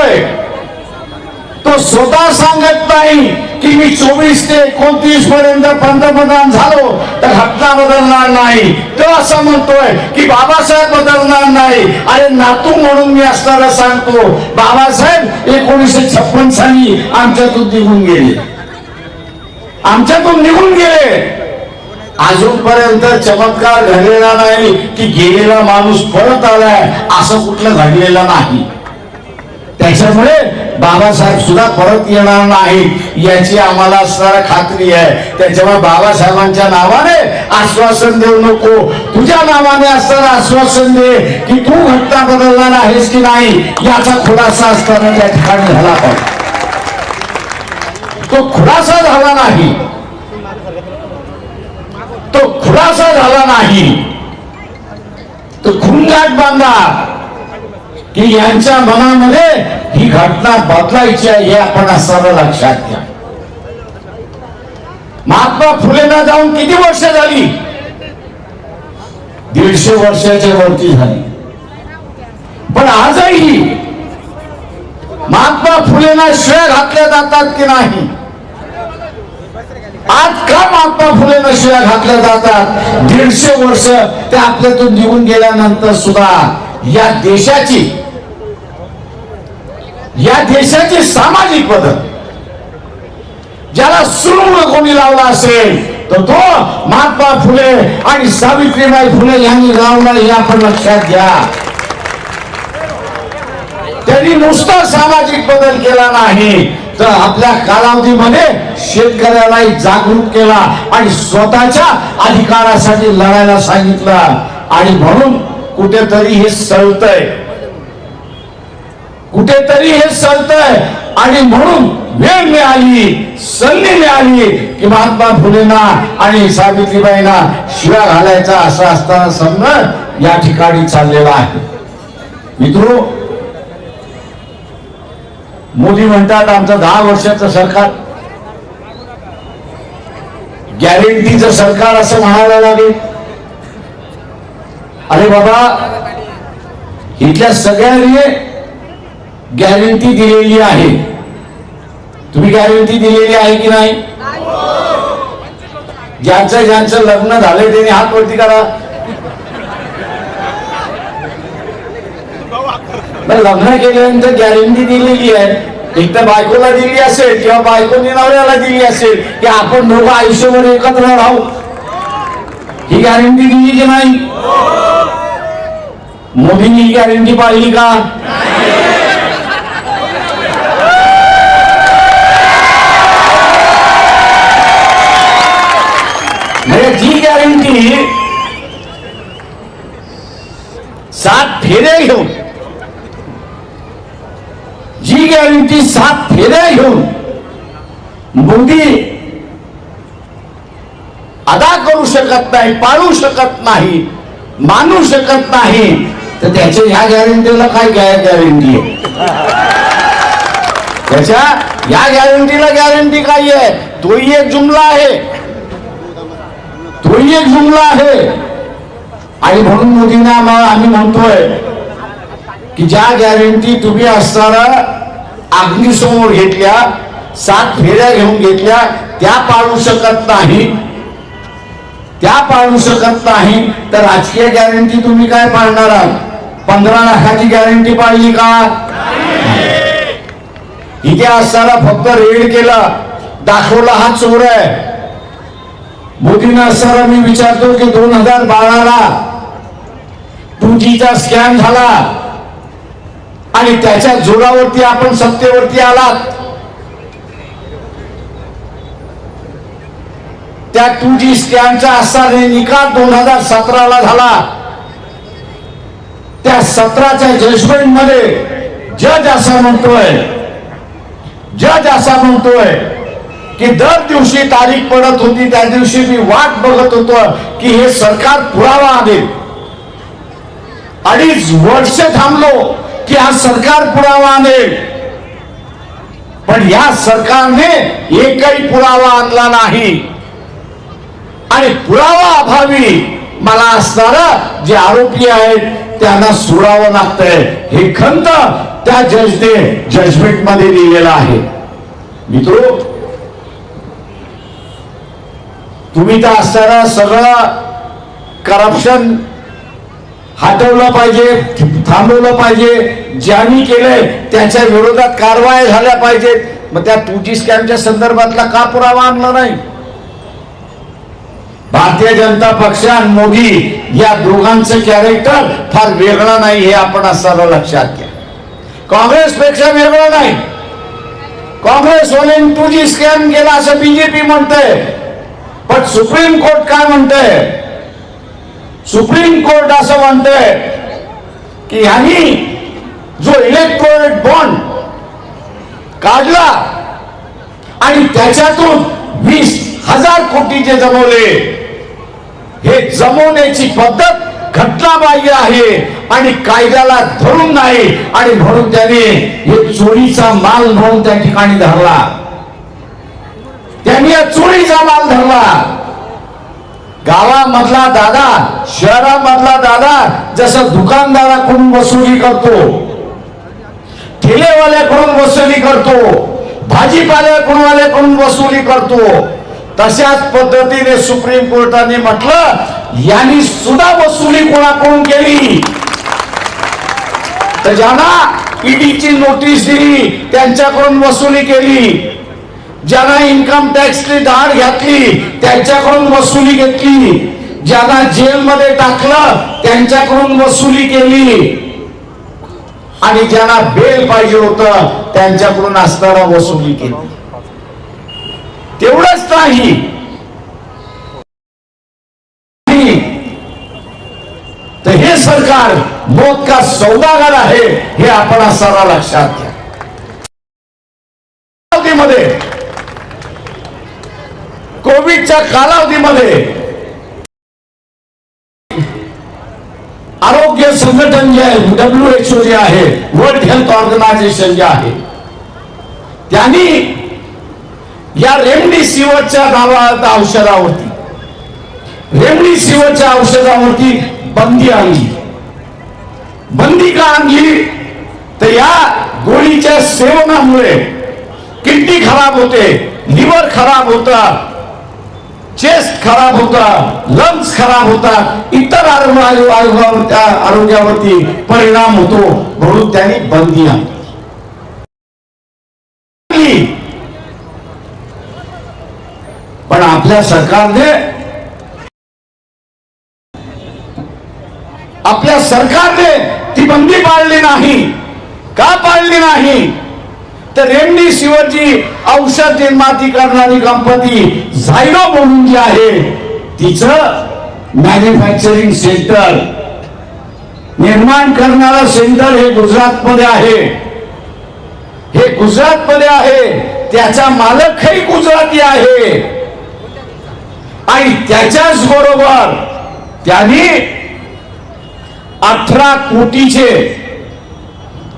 म्हणतोय तो स्वतः सांगत नाही की मी चोवीस ते एकोणतीस पर्यंत पंतप्रधान झालो तर घटना बदलणार नाही. तो असं म्हणतोय की बाबासाहेब बदलणार नाही. अरे नातू म्हणून मी असणारा सांगतो. बाबासाहेब एकोणीसशे छप्पन साली आमच्यातून निघून गेले. आमच्यातून निघून गेले. अजूनपर्यंत चमत्कार घडलेला नाही की गेलेला माणूस परत आलाय असं कुठलं घडलेलं नाही. त्याच्यामुळे बाबासाहेब सुद्धा परत येणार नाही याची आम्हाला असणारा खात्री आहे. त्याच्यामुळे बाबासाहेबांच्या नावाने आश्वासन देऊ नको. तुझ्या नावाने असणारं आश्वासन दे की तू घटना बदलणार आहेस की नाही याचा खुलासा असताना त्या ठिकाणी झाला पाहिजे. तो खुलासा झाला नाही. तो खुलासा झाला नाही. तो खुंगाट बांधा. की यांच्या मनामध्ये ही घटना बदलायची आहे हे आपण असताना लक्षात घ्या. महात्मा फुलेंना जाऊन किती वर्ष झाली? दीडशे वर्षाच्या वरती झाली. पण आजही महात्मा फुलेंना शिव्या घातल्या जातात की नाही? आज का महात्मा फुलेंना शिव्या घातल्या जातात? दीडशे वर्ष ते आपल्यातून निघून गेल्यानंतर सुद्धा या देशाची या देशाची सामाजिक पद्धत ज्याला सुरुंग कोणी लावला असेल तर तो महात्मा फुले आणि सावित्रीबाई फुले यांनी लावला हे आपण लक्षात घ्या. त्यांनी नुसता सामाजिक बदल केला नाही तर आपल्या कालावधीमध्ये शेतकऱ्यालाही जागरूक केला आणि स्वतःच्या अधिकारासाठी लढायला सांगितलं. आणि म्हणून कुठेतरी हे सळतय. कुठेतरी हे सळतय आणि म्हणून वेळ मिळाली संधी मिळाली की महात्मा फुलेना आणि सावित्रीबाईंना शिवा घालायचा असं असताना सन्न या ठिकाणी चाललेला आहे. मित्रो मोदी म्हणतात आमचं दहा वर्षाचं सरकार. गॅरंटीचं सरकार असं म्हणायला लागेल. अरे बाबा इथल्या सगळ्यांनी गॅरंटी दिलेली आहे. तुम्ही गॅरंटी दिलेली आहे की नाही? ज्यांचं ज्यांचं लग्न झालंय त्यांनी हात वरती करा. लग्न केल्यानंतर गॅरंटी दिलेली आहे. एक तर बायकोला दिली असेल किंवा बायकोने नवऱ्याला दिली असेल की आपण दोघं आयुष्यभर एकत्र राहू. ही गॅरंटी दिली की नाही? मोदींनी ही गॅरंटी पाहिली का म्हणजे जी गॅरंटी सात फेऱ्या घेऊन. जी गॅरंटी सात फेऱ्या घेऊन. मोदी अदा करू शकत नाही पाळू शकत नाही मानू शकत नाही. तर त्याच्या ह्या गॅरंटीला काय गॅरंटी आहे? त्याच्या या गॅरंटीला गॅरंटी काय आहे? तोही एक जुमला आहे. तोही एक जुमला आहे. आणि म्हणून मोदींना आम्हाला आम्ही म्हणतोय की ज्या गॅरंटी तुम्ही असताना अग्निसमोर घेतल्या सात फेऱ्या घेऊन घेतल्या त्या पाळू शकत नाही. त्या पाळू शकत नाही. तर राजकीय गॅरंटी तुम्ही काय पाळणार आहात? पंधरा लाखाची गॅरंटी पाळली का? इथे असताना फक्त रेड केला. दाखवला हा चोर आहे. मोदींना असताना मी विचारतो की दोन हजार बाराला टू जीचा स्कॅम झाला. आणि त्याच्या जोरावरती आपण सत्तेवरती आलात. त्या टू जी स्कॅमचा असा निकाल दोन हजार सतराला झाला. त्या सतराच्या जजमेंटमध्ये जज असा म्हणतोय जज असा म्हणतोय की दर दिवशी तारीख पडत होती त्या दिवशी मी वाट बघत होतो की हे सरकार पुरावा आणेल अडीच वर्ष थांबलो की हा सरकार पुरावा आणेल. पण या सरकारने एकही पुरावा आणला नाही. आणि पुरावा अभावी मला असणारा जे आरोपी आहेत त्यांना सोडावं लागतंय. हे खंत त्या जजने जजमेंटमध्ये लिहिलेलं आहे. मित्र तुम्ही तर असताना सगळं करप्शन हटवलं पाहिजे थांबवलं पाहिजे. ज्यांनी केलंय त्याच्या विरोधात कारवाया झाल्या पाहिजेत. मग त्या टू जी स्कॅमच्या संदर्भातला का पुरावा आणला नाही? भारतीय जनता पक्ष आणि मोदी या दोघांचं कॅरेक्टर फार वेगळं नाही हे आपण असताना लक्षात घ्या. काँग्रेसपेक्षा वेगळं नाही. काँग्रेसवाले टू जी स्कॅम गेला असं बीजेपी म्हणतंय. पण सुप्रीम कोर्ट काय म्हणतंय? सुप्रीम कोर्ट असं म्हणतंय की ह्यांनी जो इलेक्ट्रॉनिक बॉन्ड काढला आणि त्याच्यातून वीस हजार कोटी जे जमवले हे जमवण्याची पद्धत घटनाबाह्य आहे आणि कायद्याला धरून नाही आणि म्हणून त्याने हे चोरीचा माल म्हणून त्या ठिकाणी धरला. त्यांनी या चोरीचा माल धरला. गावामधला दादा शहरामधला दादा जसं दुकानदाराकडून वसुली करतो ठेलेवाल्याकडून वसुली करतो भाजीपाल्याकडून वसुली करतो तशाच पद्धतीने सुप्रीम कोर्टाने म्हटलं यांनी सुद्धा वसुली कोणाकडून केली? तर ज्यांना ईडीची नोटीस दिली त्यांच्याकडून वसुली केली. ज्यांना इन्कम टॅक्सची धाड घातली त्यांच्याकडून वसुली घेतली. ज्यांना जेलमध्ये टाकलं त्यांच्याकडून वसुली केली. आणि ज्यांना बेल पाहिजे होत त्यांच्याकडून असताना वसुली केली. तेवढंच नाही. तर हे सरकार मोद का सौदागर आहे हे आपण असताना लक्षात घ्या कालावधीमध्ये कोविडच्या कालावधीमध्ये आरोग्य संघटन जे आहे डब्ल्यू एच ओ जे आहे वर्ल्ड हेल्थ ऑर्गनायझेशन जे आहे त्यांनी या रेमडेसिवीरच्या नावात औषधावरती रेमडेसिवीरच्या औषधावरती बंदी आणली. बंदी का आणली? तर या गोळीच्या सेवनामुळे किडनी खराब होते लिव्हर खराब होतात चेस्ट खराब होता लंग्स खराब होता इतर आरोग्य आरोग्यावर- आरोग्यावरती परिणाम होतो म्हणून त्यांनी बंदी आणली पण आपल्या सरकारने आपल्या सरकारने ती बंदी पाळली नाही. का पाळली नाही? तर रेमडेसिवीरची औषध निर्माती करणारी कंपनी झायडो म्हणून जी आहे तिचं मॅन्युफॅक्चरिंग सेंटर निर्माण करणारं सेंटर हे गुजरात मध्ये आहे. हे गुजरात मध्ये आहे त्याचा मालकही गुजराती आहे. आणि त्याच्याच बरोबर त्यांनी अठरा कोटीचे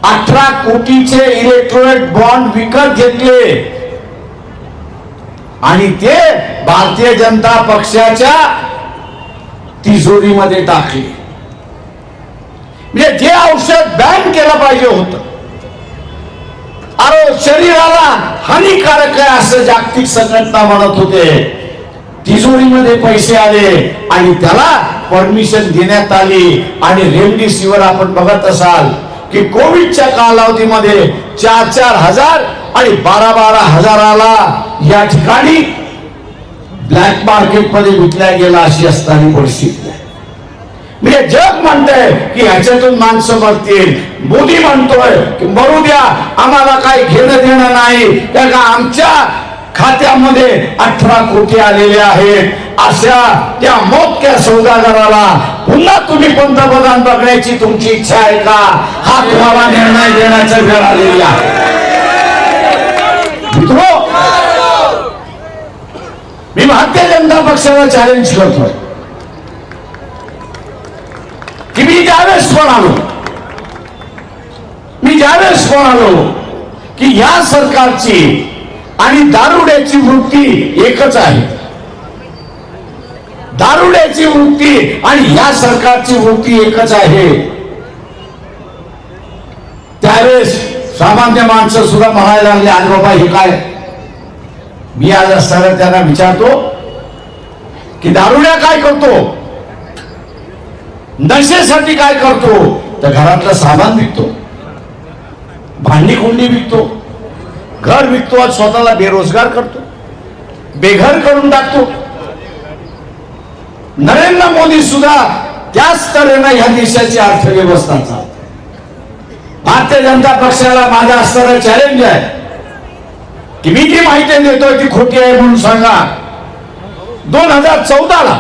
अठरा कोटीचे इलेक्ट्रॉनिक बॉन्ड विकत घेतले. आणि ते भारतीय जनता पक्षाच्या तिजोरीमध्ये टाकले. म्हणजे जे औषध बॅन केलं पाहिजे होत. अरे शरीराला हानिकारक आहे असं जागतिक संघटना म्हणत होते. तिजोरीमध्ये पैसे आले आणि त्याला परमिशन देण्यात आली. आणि रेमडेसिवीर आपण बघत असाल की कोविडच्या कालावधीमध्ये चार चार हजार आणि बारा बारा हजाराला या ठिकाणी ब्लॅक मार्केटमध्ये विकल्या गेला अशी असताना परिस्थिती आहे. म्हणजे जग म्हणतंय की ह्याच्यातून माणसं मरतील. मोदी म्हणतोय की मरू द्या आम्हाला काही घेणं देणं नाही. त्या का आमच्या खात्यामध्ये अठरा कोटी आलेले आहेत. अशा त्या मोठ्या सौदागराला पुन्हा तुम्ही पंतप्रधान बघण्याची तुमची इच्छा आहे का? हा तुम्हाला निर्णय देण्याचा वेळ आलेली आहे. मी भारतीय जनता पक्षाला चॅलेंज करतोय. की मी ज्यावेळेस म्हणालो मी ज्यावेळेस म्हणालो की या सरकारची आणि दारुड्याची वृत्ती एकच आहे. दारुड्याची वृत्ती आणि या सरकारची वृत्ती एकच आहे. त्यावेळेस सामान्य माणसं सुद्धा म्हणायला लागले आज बाबा हे काय? मी आज असताना त्यांना विचारतो की दारुड्या काय करतो? नशेसाठी काय करतो? तर घरातलं सामान विकतो. भांडी कुंडी विकतो. घर विकतो आज स्वतःला बेरोजगार करतो. बेघर करून टाकतो. नरेंद्र मोदी सुद्धा त्याच तऱ्हेनं ह्या देशाची अर्थव्यवस्था चालते भारतीय जनता पक्षाला माझा असणारा चॅलेंज आहे की मी जी माहिती देतोय ती खोटी आहे म्हणून सांगा. दोन हजार चौदाला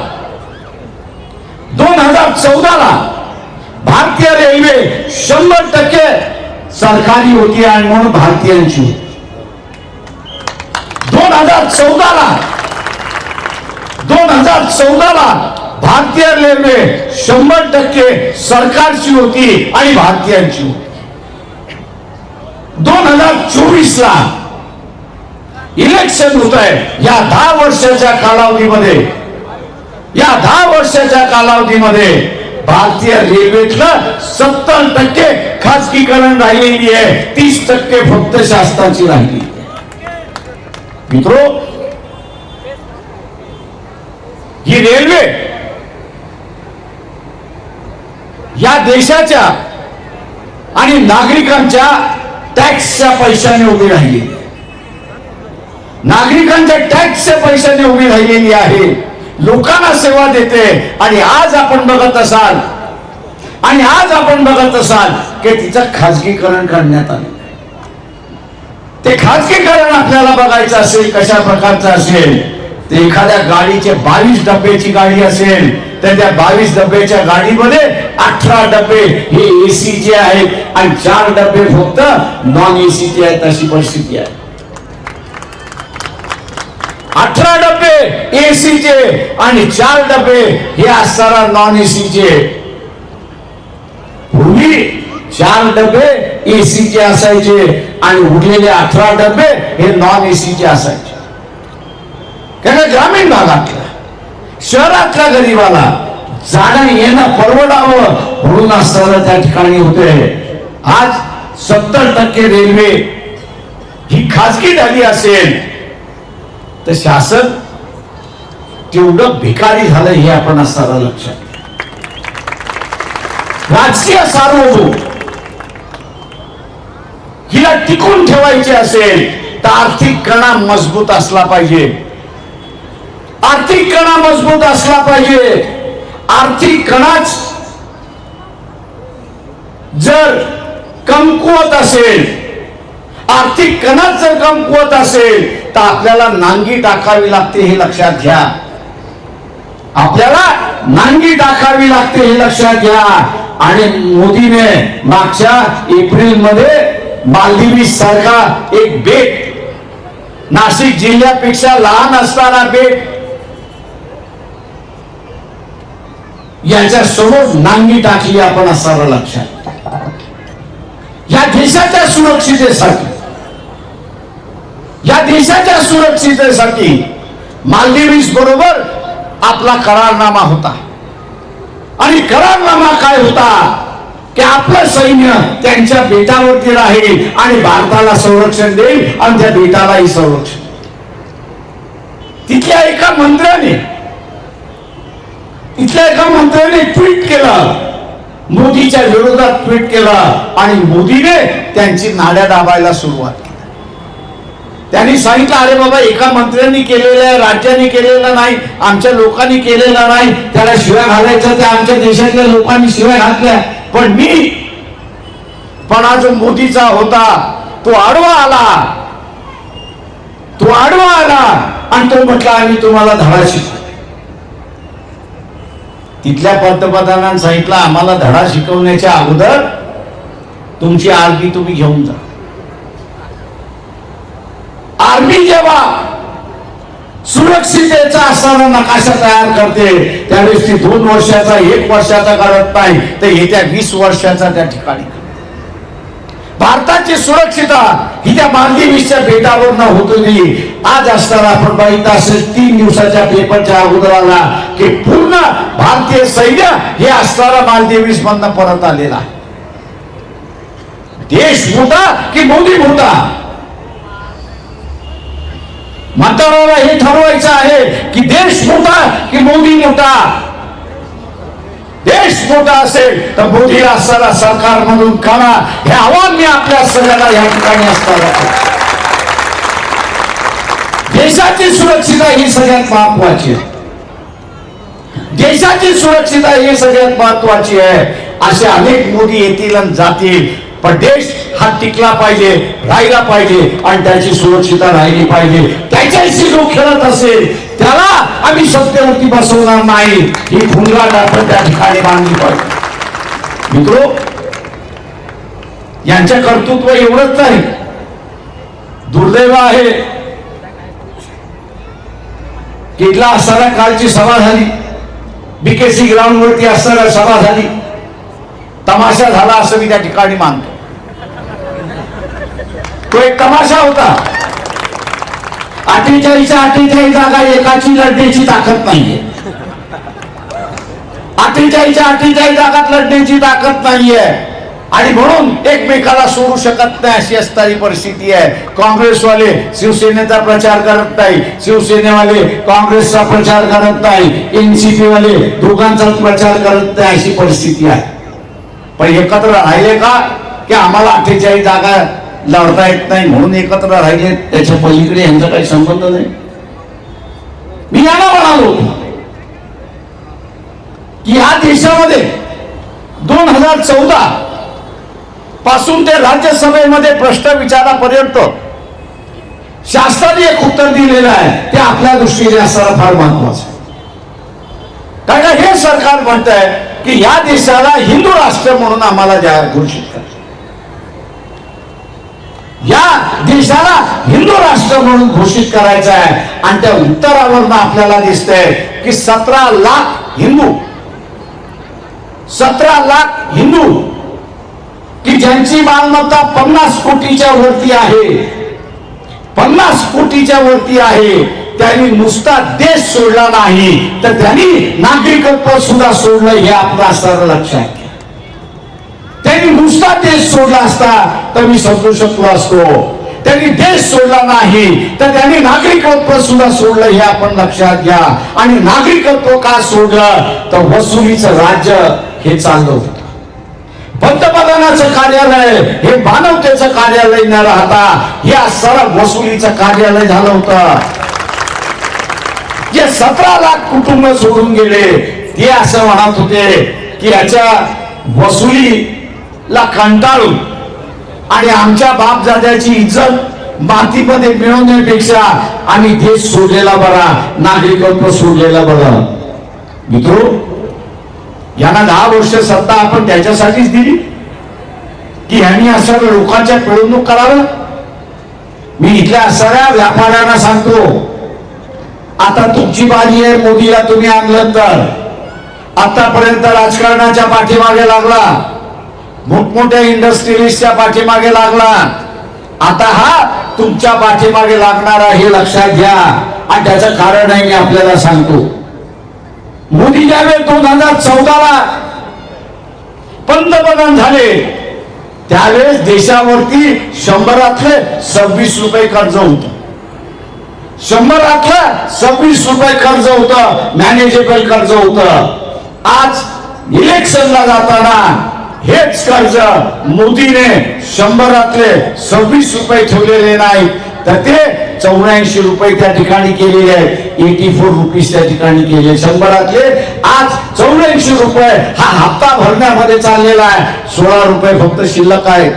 दोन हजार चौदाला भारतीय रेल्वे शंभर टक्के सरकारी होती आणि म्हणून भारतीयांची होती. दोन हजार चौदाला दोन हजार चौदाला भारतीय रेल्वे शंभर टक्के सरकारची होती आणि भारतीयांची होती. दोन हजार चोवीस ला इलेक्शन होत आहे या दहा वर्षाच्या कालावधीमध्ये या दहा वर्षाच्या कालावधीमध्ये भारतीय रेल्वेतलं सत्तर टक्के खासगीकरण राहिलेली आहे. तीस टक्के फक्त शासनाची राहिली मित्रो ही रेल्वे या देशाच्या आणि नागरिकांच्या टॅक्सच्या पैशाने उभी राहिली नागरिकांच्या टॅक्सच्या पैशाने उभी राहिलेली आहे. लोकांना सेवा देते. आणि आज आपण बघत असाल आणि आज आपण बघत असाल की तिचं खाजगीकरण करण्यात आलं. ते खाजगीकरण आपल्याला बघायचं असेल कशा प्रकारचं असेल ते एखाद्या गाडीचे बावीस डब्याची गाडी असेल तर त्या बावीस डब्याच्या गाडीमध्ये अठरा डबे हे एसीचे आहेत आणि चार डबे फक्त नॉन एसीचे आहेत अशी परिस्थिती आहे. अठरा डबे एसीचे आणि चार डबे हे असणार नॉन एसीचे पूर्वी चार डबे एसीचे असायचे आणि उरलेले अठरा डबे हे नॉन एसीचे असायचे. कारण ग्रामीण भागातला शहरातल्या गरीबाला जाणं येणं परवडावं म्हणून असताना त्या ठिकाणी होते. आज सत्तर टक्के रेल्वे ही खाजगी झाली असेल तर शासन तेवढं भिकारी झालं हे आपण असताना लक्षात राजकीय सार्वभौम हिला टिकून ठेवायची असेल तर आर्थिक कणा मजबूत असला पाहिजे. आर्थिक कणा मजबूत असला पाहिजे. आर्थिक कणाच जर कमकुवत असेल आर्थिक कणाच जर कमकुवत असेल तर आपल्याला नांगी टाकावी लागते हे लक्षात घ्या. आपल्याला नांगी टाकावी लागते हे लक्षात घ्या. आणि मोदीने मागच्या एप्रिलमध्ये मालदिवी सारखा एक बेट नाशिक जिल्ह्यापेक्षा लहान असणारा बेट याच्या समोर नांगी टाकली आपण असावं लक्षात. या देशाच्या सुरक्षितेसाठी या देशाच्या सुरक्षितेसाठी मालदिवीस बरोबर आपला करारनामा होता. आणि करारनामा काय होता? की आपलं सैन्य त्यांच्या बेटावरती राहील आणि भारताला संरक्षण देईल आणि त्या बेटालाही संरक्षण तिथल्या एका मंत्र्याने इथल्या एका मंत्र्याने ट्विट केलं. मोदीच्या विरोधात ट्विट केलं आणि मोदीने त्यांची नाड्या दाबायला सुरुवात केली. त्यांनी सांगितलं अरे बाबा एका मंत्र्यांनी केलेलं आहे राज्याने केलेलं नाही आमच्या लोकांनी केलेलं नाही त्याला शिव्या घालायचं त्या आमच्या देशातल्या लोकांनी शिव्या घातल्या. पण मी पण हा जो मोदीचा होता तो आडवा आला. तो आडवा आला आणि तो म्हटला आम्ही तुम्हाला धडा शिकू तिथल्या पंतप्रधानांनी सांगितलं आम्हाला धडा शिकवण्याच्या अगोदर तुमची आरती तुम्ही घेऊन जा. आर्मी जेव्हा सुरक्षितेचा असताना नकाशा तयार करते त्यावेळेस ती दोन वर्षाचा एक वर्षाचा करत नाही तर येत्या वीस वर्षाचा त्या ठिकाणी करते. सुरक्षिता ही त्या मालदीवीसच्या बेटावर न होत होती. आज असताना आपण बघितलं असेल तीन दिवसाच्या पेपरच्या अगोदर आला की पूर्ण भारतीय सैन्य हे असताना मालदीवीस मधनं परत आलेला. देश होता की मोदी होता? मतदाराला हे ठरवायचं आहे की देश मोठा की मोदी मोठा देश मोठा असेल तर मोदीला असताना सरकार म्हणून काढा हे आव्हान मी आपल्या सगळ्यांना या ठिकाणी असताना देशाची सुरक्षिता ही सगळ्यात महत्वाची आहे. देशाची सुरक्षिता ही सगळ्यात महत्वाची आहे. असे अनेक मोदी येतील आणि जातील पण देश हा टिकला पाहिजे राहिला पाहिजे आणि त्याची सुरक्षिता राहिली पाहिजे. त्याच्याशी जो खेळत असेल आम्ही सत्तेवरती बसवणार नाही ही भुंगा आपण त्या ठिकाणी बांधली पाहिजे. मित्रो यांचे कर्तृत्व एवढंच नाही. दुर्दैव आहे किटला असताना कालची सभा झाली. बीकेसी ग्राउंड वरती असताना सभा झाली. तमाशा झाला असं मी त्या ठिकाणी मानतो. तो एक तमाशा होता. अठ्ठेचाळीसच्या अठ्ठेचाळीस जागा एकाची लढण्याची ताकद नाहीये. अठ्ठेचाळीसच्या अठ्ठेचाळीस जागात लढण्याची ताकद नाहीये. आणि म्हणून एकमेकाला सोडू शकत नाही अशी असणारी परिस्थिती आहे. काँग्रेसवाले शिवसेनेचा प्रचार करत नाही. शिवसेनेवाले काँग्रेसचा प्रचार करत नाही. एनसीपी वाले दोघांचाच प्रचार करत नाही अशी परिस्थिती आहे. पण एकत्र राहिले का? की आम्हाला अठ्ठेचाळीस जागा लढता येत नाही म्हणून एकत्र राहिले. त्याच्या पलीकडे यांचा काही संबंध नाही. मी यांना म्हणालो की या देशामध्ये दोन हजार चौदा पासून ते राज्यसभेमध्ये प्रश्न विचारापर्यंत शासनाने एक उत्तर दिलेलं आहे. ते आपल्या दृष्टीने असणारा फार महत्वाचं कारण हे सरकार म्हणत आहे की या देशाला हिंदू राष्ट्र म्हणून आम्हाला जाहीर घोषित या देशाला हिंदू राष्ट्र म्हणून घोषित करायचं आहे. आणि त्या उत्तरावरनं आपल्याला दिसतंय की सतरा लाख हिंदू सतरा लाख हिंदू की ज्यांची मालमत्ता पन्नास कोटीच्या वरती आहे. पन्नास कोटीच्या वरती आहे. त्यांनी नुसता देश सोडला नाही. तर त्यांनी नागरिकत्व सुद्धा सोडलं हे आपलं असणारं लक्षात त्यांनी नुसता देश सोडला असता तर मी समजू शकलो असतो. त्यांनी देश सोडला नाही तर त्यांनी नागरिकत्व सुद्धा सोडलं हे आपण लक्षात घ्या. आणि नागरिकत्व का सोडलं? तर वसुलीचं राज्य हे चाललं होतं. पंतप्रधानाचं कार्यालय हे मानवतेचं कार्यालय न राहता या सरळ वसुलीचं कार्यालय झालं होतं. जे सतरा लाख कुटुंब सोडून गेले ते असं म्हणत होते की याच्या वसुली ला कंटाळून आणि आमच्या बापजाद्याची इज्जत मातीमध्ये मिळवण्यापेक्षा आम्ही देश सोडलेला बरा नागरिकत्व सोडलेला बरा. मित्र यांना दहा वर्ष सत्ता आपण त्याच्यासाठीच दिली. की ह्यांनी असं लोकांच्या पिळवणूक करावं. मी इथल्या सगळ्या व्यापाऱ्यांना सांगतो आता तुमची बाजी आहे मोदीला तुम्ही आणलं तर. आतापर्यंत राजकारणाच्या पाठीमागे लागला. मोठमोठ्या इंडस्ट्रियलिस्टच्या पाठीमागे लागला. आता हा तुमच्या पाठीमागे लागणारा हे लक्षात घ्या. आणि त्याचं कारणही मी आपल्याला सांगतो. मोदी ज्यावेळेस दोन हजार चौदाला पंतप्रधान झाले. त्यावेळेस देशावरती शंभरातले सव्वीस रुपये कर्ज होत. शंभरातलं सव्वीस रुपये कर्ज होत. मॅनेजेबल कर्ज होत. आज इलेक्शनला जाताना हेच कर्ज मोदीने शंभरातले सव्वीस रुपये ठेवलेले नाही तर ते चौऱ्याऐंशी रुपये त्या ठिकाणी केलेले आहे एटी फोर रुपीज त्या ठिकाणी केले शंभरातले आज चौऱ्याऐंशी रुपये हा हप्ता भरण्यामध्ये चाललेला आहे. सोळा रुपये फक्त शिल्लक आहे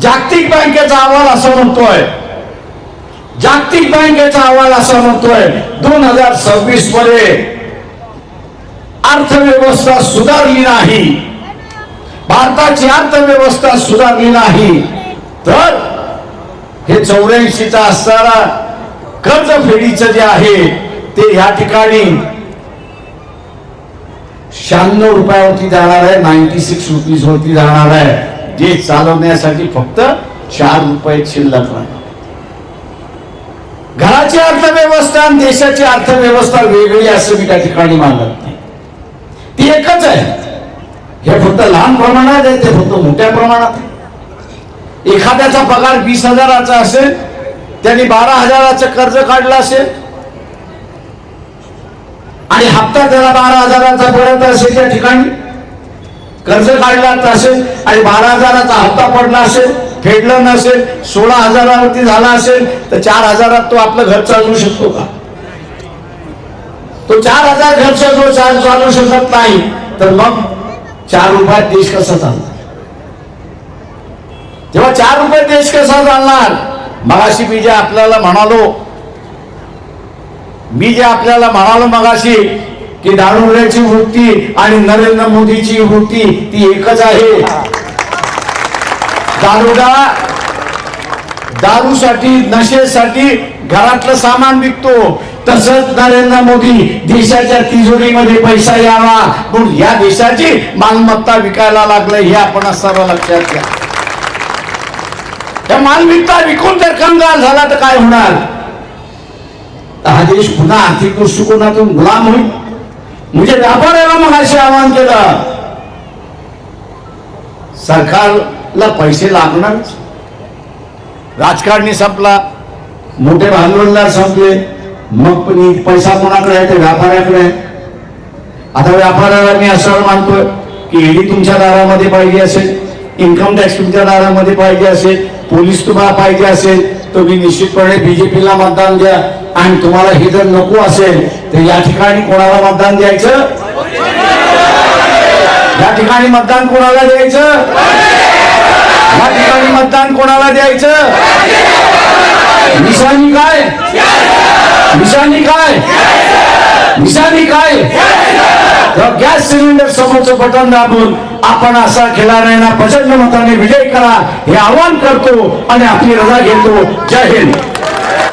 जागतिक बँकेचा अहवाल असं म्हणतोय. जागतिक बँकेचा अहवाल असा म्हणतोय. दोन हजार सव्वीसमध्ये अर्थव्यवस्था सुधारली नाही. भारताची अर्थव्यवस्था सुधारली नाही तर हे चौऱ्याऐंशीचा असणारा कर्ज फेडीचं जे आहे ते या ठिकाणी शहाण्णव रुपयावरती जाणार आहे नाईन्टी सिक्स रुपीज वरती जाणार आहे जे चालवण्यासाठी फक्त चार रुपये शिल्लक राहणार. घराची अर्थव्यवस्था आणि देशाची अर्थव्यवस्था वेगळी असं मी त्या ठिकाणी मानत नाही. ती एकच आहे. हे फक्त लहान प्रमाणात आहे ते फक्त मोठ्या प्रमाणात. एखाद्याचा पगार वीस हजाराचा असेल त्यांनी बारा हजाराचं कर्ज काढलं असेल आणि हप्ता त्याला बारा हजाराचा पडत असेल त्या ठिकाणी कर्ज काढला असेल आणि बारा हजाराचा हप्ता पडला असेल फेडलं नसेल सोळा हजारावरती झाला असेल तर चार हजारात तो आपलं घर चालवू शकतो का? तो चार हजार घरचा जो चालू शकत नाही तर मग चार रुपयात देश कसा चालणार? तेव्हा चार रुपयात देश कसा चालणार? मगाशी मी जे आपल्याला म्हणालो मी जे आपल्याला म्हणालो मगाशी की दारुड्याची वृत्ती आणि नरेंद्र मोदीची वृत्ती ती एकच आहे. दारुडा दारूसाठी नशेसाठी घरातलं सामान विकतो. तसंच नरेंद्र मोदी देशाच्या तिजोरीमध्ये पैसा यावा. म्हणून या देशाची मालमत्ता विकायला लागलं हे आपण सर्व लक्षात घ्या. त्या मालमत्ता विकून जर कंगाल झाला तर काय होणार? हा देश पुन्हा आर्थिक दृष्टिकोनातून गुलाम होईल. म्हणजे व्यापाऱ्याला मग असे आवाहन केलं. सरकारला पैसे लागणारच. राजकारणी संपला. मोठे भांडवलदार संपले. मग पैसा कोणाकडे आहे? ते व्यापाऱ्याकडे आहे. आता व्यापाऱ्याला मी असं मानतोय की ईडी तुमच्या दारामध्ये पाहिजे असेल इन्कम टॅक्स तुमच्या दारामध्ये पाहिजे असेल पोलीस तुम्हाला पाहिजे असेल तर मी निश्चितपणे बीजेपीला मतदान द्या. आणि तुम्हाला हे जर नको असेल तर या ठिकाणी कोणाला मतदान द्यायचं? या ठिकाणी मतदान कोणाला द्यायचं? या ठिकाणी मतदान कोणाला द्यायचं? निशाणी काय? निशाणी काय? निशाणी काय? गॅस सिलेंडर समोरचं बटन दाबून आपण असा खिलाऱ्यांना प्रचंड मताने विजय करा हे आवाहन करतो आणि आपली रजा घेतो. जय हिंद.